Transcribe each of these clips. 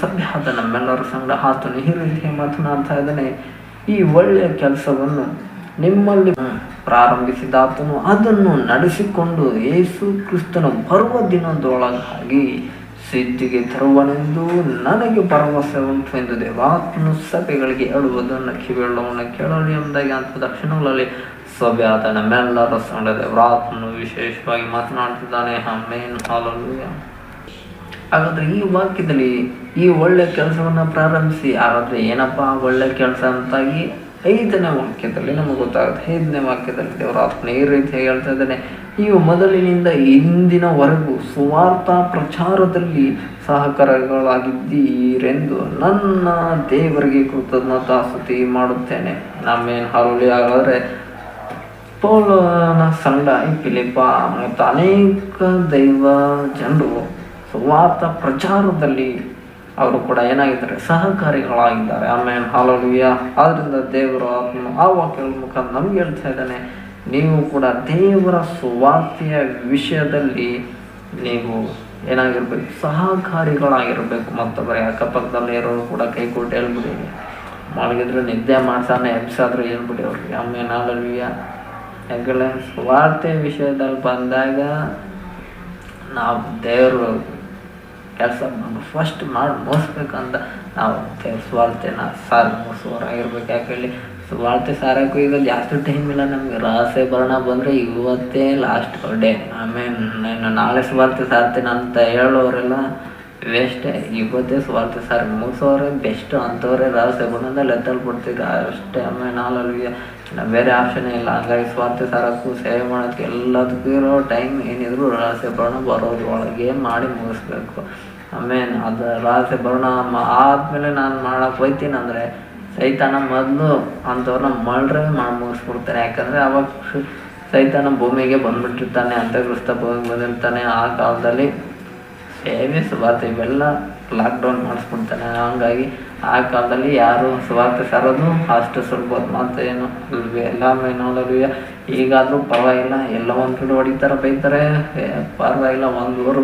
ಸಭ್ಯ ಆದ ನಮ್ಮೆಲ್ಲರ ಸಂಗಡ, ಆತನು ಈ ರೀತಿ ಮಾತನಾಡ್ತಾ ಇದ್ದಾನೆ. ಈ ಒಳ್ಳೆಯ ಕೆಲಸವನ್ನು ನಿಮ್ಮಲ್ಲಿ ಪ್ರಾರಂಭಿಸಿದ ಆತನು ಅದನ್ನು ನಡೆಸಿಕೊಂಡು ಯೇಸು ಕ್ರಿಸ್ತನ ಬರುವ ದಿನದೊಳಗಾಗಿ ಸಿದ್ಧಿಗೆ ತರುವನೆಂದು ನನಗೆ ಭರವಸೆ ಉಂಟು ಎಂದು ದೇವಾತ್ಮನು ಸಭೆಗಳಿಗೆ ಹೇಳುವುದನ್ನು ಕಿವಿಳ್ಳವನ್ನು ಕೇಳಲಿ ಎಂಬುದಾಗಿ ಅಂತ ದಕ್ಷಿಣಗಳಲ್ಲಿ ಸಭೆ ಆದ ನಮ್ಮೆಲ್ಲರ ಸಂಗಡ ದೇವರಾತ್ಮನು ವಿಶೇಷವಾಗಿ ಮಾತನಾಡ್ತಿದ್ದಾನೆ ಆಮೇನ್. ಹಾಲಲ್ಲೂಯ ಹಾಗಾದ್ರೆ ಈ ವಾಕ್ಯದಲ್ಲಿ ಈ ಒಳ್ಳೆ ಕೆಲಸವನ್ನು ಪ್ರಾರಂಭಿಸಿ, ಹಾಗಾದ್ರೆ ಏನಪ್ಪಾ ಒಳ್ಳೆ ಕೆಲಸ ಅಂತಾಗಿ ಐದನೇ ವಾಕ್ಯದಲ್ಲಿ ನಮಗೆ ಗೊತ್ತಾಗುತ್ತೆ. ಐದನೇ ವಾಕ್ಯದಲ್ಲಿ ದೇವರ ಆತ್ಮನ ಈ ರೀತಿ ಹೇಳ್ತಾ ಇದ್ದಾನೆ. ನೀವು ಮೊದಲಿನಿಂದ ಇಂದಿನವರೆಗೂ ಸುವಾರ್ಥ ಪ್ರಚಾರದಲ್ಲಿ ಸಹಕಾರಗಳಾಗಿದ್ದೀರೆಂದು ನನ್ನ ದೇವರಿಗೆ ಕೃತಜ್ಞತಾ ಸ್ತುತಿ ಮಾಡುತ್ತೇನೆ. ನಮ್ಮೇನು ಹಾರುಳಿ ಹಾಗಾದ್ರೆ ಪೌಲನ ಸಂಘ ಈ ಫಿಲಿಪ ಮತ್ತು ಅನೇಕ ದೈವ ಜನರು ಸುವಾರ್ಥ ಪ್ರಚಾರದಲ್ಲಿ ಅವರು ಕೂಡ ಏನಾಗಿದ್ದಾರೆ, ಸಹಕಾರಿಗಳಾಗಿದ್ದಾರೆ. ಆಮೇಲೆ ಹಾಲುಯ ಆದ್ದರಿಂದ ದೇವರ ಆತ್ಮನು ಆ ವಾಕ್ಯಗಳ ಮುಖಾಂತರ ನಮ್ಗೆ ಹೇಳ್ತಾ ಇದ್ದಾನೆ, ನೀವು ಕೂಡ ದೇವರ ಸುವಾರ್ತೆಯ ವಿಷಯದಲ್ಲಿ ನೀವು ಏನಾಗಿರ್ಬೇಕು, ಸಹಕಾರಿಗಳಾಗಿರ್ಬೇಕು. ಮತ್ತೊಬ್ಬರ ಅಕ್ಕಪಕ್ಕದಲ್ಲಿ ಇರೋರು ಕೂಡ ಕೈ ಕೊಟ್ಟು ಹೇಳ್ಬಿಡಿ. ಮಲಗಿದ್ರೆ ನಿದ್ದೆ ಮಾಡ್ಸಾನೆ ಎಬ್ಸಾದ್ರೆ ಹೇಳ್ಬಿಡಿ ಅವ್ರಿಗೆ. ಆಮೇಲೆ ಹಾಲುಯ ಯಾಕಂದ್ರೆ ಸುವಾರ್ತೆ ವಿಷಯದಲ್ಲಿ ಬಂದಾಗ ನಾವು ದೇವರು ಕೆಲಸ ಫಸ್ಟ್ ಮಾಡಿ ಮುಗಿಸ್ಬೇಕಂತ ನಾವು ಸ್ವಾರ್ಥೆನ ಸಾರ್ ಸಾರಿ ಮುಗಿಸೋರಾಗಿರ್ಬೇಕು. ಯಾಕೆ ಹೇಳಿ? ಸ್ವಾರ್ಥೆ ಸಾರಕ್ಕೂ ಈಗ ಜಾಸ್ತಿ ಟೈಮ್ ಇಲ್ಲ ನಮಗೆ. ರಹಸ್ಯ ಬರೋಣ ಬಂದರೆ ಇವತ್ತೇ ಲಾಸ್ಟ್ ಡೇ ಆಮೇಲೆ ನಾನು ನಾಳೆ ಸ್ವಾರ್ಥೆ ಸಾರ್ತೀನಿ ಅಂತ ಹೇಳೋರೆಲ್ಲ ವೇಸ್ಟೇ ಇವತ್ತೇ ಸ್ವಾರ್ಥ ಸರ್. ಮುಗಿಸೋರೆ ಬೆಸ್ಟ್ ಅಂಥವ್ರೆ ರಹಸ್ಯ ಬಣ್ಣದಲ್ಲಿ ಲೆತ್ತಲ್ಲಿ ಬಿಡ್ತೀರ ಅಷ್ಟೇ ಆಮೇಲೆ ನಾಳಲ್ಲಿ ಬೇರೆ ಆಪ್ಷನ್ ಇಲ್ಲ. ಹಂಗಾಗಿ ಸ್ವಾರ್ಥ ಸಾರಕ್ಕೂ ಸೇವೆ ಮಾಡೋದಕ್ಕೆ ಎಲ್ಲದಕ್ಕೂ ಇರೋ ಟೈಮ್ ಏನಿದ್ರು ರಹಸ್ಯ ಬರೋಣ ಬರೋದು. ಒಳಗೆ ಮಾಡಿ ಮುಗಿಸ್ಬೇಕು. ಆಮೇಲೆ ಅದು ರಹಸ್ಯ ಬರೋಣ ಆದಮೇಲೆ ನಾನು ಮಾಡಕ್ಕೆ ಅಂದರೆ ಸೈತಾನ ಮೊದಲು ಅಂಥವ್ರನ್ನ ಮಳ್ರೆ ಮಾಡಿ ಮುಗಿಸ್ಬಿಡ್ತಾನೆ. ಯಾಕಂದರೆ ಅವಾಗ ಸೈತಾನ ಭೂಮಿಗೆ ಬಂದ್ಬಿಟ್ಟಿರ್ತಾನೆ ಅಂತಗ್ರಸ್ತ ಭೂಮಿಗೆ ಬಂದಿರ್ತಾನೆ ಆ ಕಾಲದಲ್ಲಿ. ಸೇವೆ ಸುವಾರ್ತೆ ಇವೆಲ್ಲ ಲಾಕ್ಡೌನ್ ಮಾಡಿಸ್ಬಿಡ್ತಾನೆ ಹಂಗಾಗಿ ಆ ಕಾಲದಲ್ಲಿ ಯಾರು ಸ್ವಾರ್ಥ ಸಾರೋದು ಅಷ್ಟು ಸ್ವಲ್ಪ ಮತ್ತೆ ಏನು ಇಲ್ವೇ ಎಲ್ಲ ನೋಡಲ್ವೇ. ಈಗಾದರೂ ಪರವಾಗಿಲ್ಲ, ಎಲ್ಲ ಒಂದು ಕಡೆ ಹೊಡಿತಾರೆ ಬೈತಾರೆ. ಪರವಾಗಿಲ್ಲ, ಒಂದು ಊರು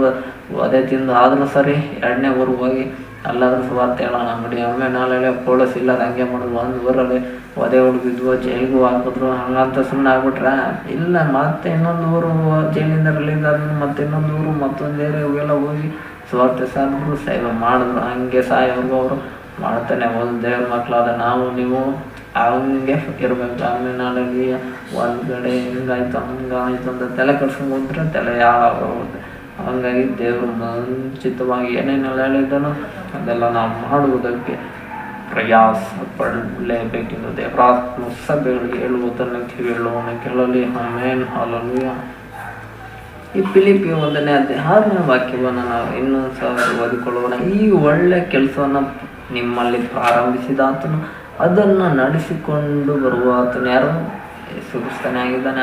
ಅದೇ ತಿಂದು ಆದರೂ ಸರಿ, ಎರಡನೇ ಊರಿಗೆ ಹೋಗಿ ಅಲ್ಲಾದರೂ ಸುವಾರ್ತೆ ಹೇಳೋಣ. ಬಿಡಿ ಒಮ್ಮೆ ನಾಳೆ ಪೊಲೀಸ್ ಇಲ್ಲ ಹಂಗೆ ಮಾಡೋದು. ಒಂದು ಊರಲ್ಲಿ ಒದೆ ಹುಡುಗಿದ್ವು, ಜೈಲಿಗೂ ಹಾಕಿದ್ರು ಹಂಗಂತ ಸುಮ್ಮನೆ ಆಗ್ಬಿಟ್ರೆ, ಇಲ್ಲ, ಮತ್ತೆ ಇನ್ನೊಂದು ಊರು, ಜೈಲಿಂದ ರಿಲೀಸ್ ಆದ್ಮೇಲೆ ಮತ್ತೆ ಇನ್ನೊಂದು ಊರು, ಮತ್ತೊಂದು ಏರಿಯಾಗೆಲ್ಲ ಹೋಗಿ ಸ್ವಾರ್ಥ ಸಾರಿದ್ರು ಸೇವೆ ಮಾಡಿದ್ರು, ಹಂಗೆ ಸಾಯೋರ್ಗು ಅವರು ಮಾಡ್ತಾನೆ, ಒಂದು ದೇವ್ರ ಮಕ್ಕಳಾದ ನಾವು, ನೀವು ಹಂಗೆ ಇರಬೇಕು. ಆಮೇಲೆ ಒಂದು ಕಡೆ ಹಿಂಗಾಯ್ತು ಹಂಗಾಯ್ತು ಅಂತ ತಲೆ ಕಟ್ಸ್ಕೊಂಡು ಹೋದ್ರೆ ತಲೆ ಯಾವ ಹಂಗಾಗಿ ದೇವರು ಮುಂಚಿತವಾಗಿ ಏನೇನೆಲ್ಲ ಹೇಳಿದ್ದಾನೋ ಅದೆಲ್ಲ ನಾವು ಮಾಡುವುದಕ್ಕೆ ಪ್ರಯಾಸ ಪಡಲೇಬೇಕೆಂದು ದೇವರಾತ್ಮ ಸಭೆಗಳಿಗೆ ಹೇಳುವುದನ್ನು ಕಿವಿಯುಳ್ಳವನು ಕೇಳಲಿ. ಆಮೇನ್. ಹಾಲಲುಯ ಈ ಫಿಲಿಪಿ ಒಂದನೇ ಆರನೇ ವಾಕ್ಯವನ್ನು ನಾವು ಇನ್ನೊಂದು ಸಾವಿರ ಓದಿಕೊಳ್ಳೋಣ. ಈ ಒಳ್ಳೆ ಕೆಲಸವನ್ನು ನಿಮ್ಮಲ್ಲಿ ಪ್ರಾರಂಭಿಸಿದ ಆತನು, ಅದನ್ನು ನಡೆಸಿಕೊಂಡು ಬರುವ ಆತನು ಯಾರು? ಯೇಸು ಆಗಿದ್ದಾನೆ.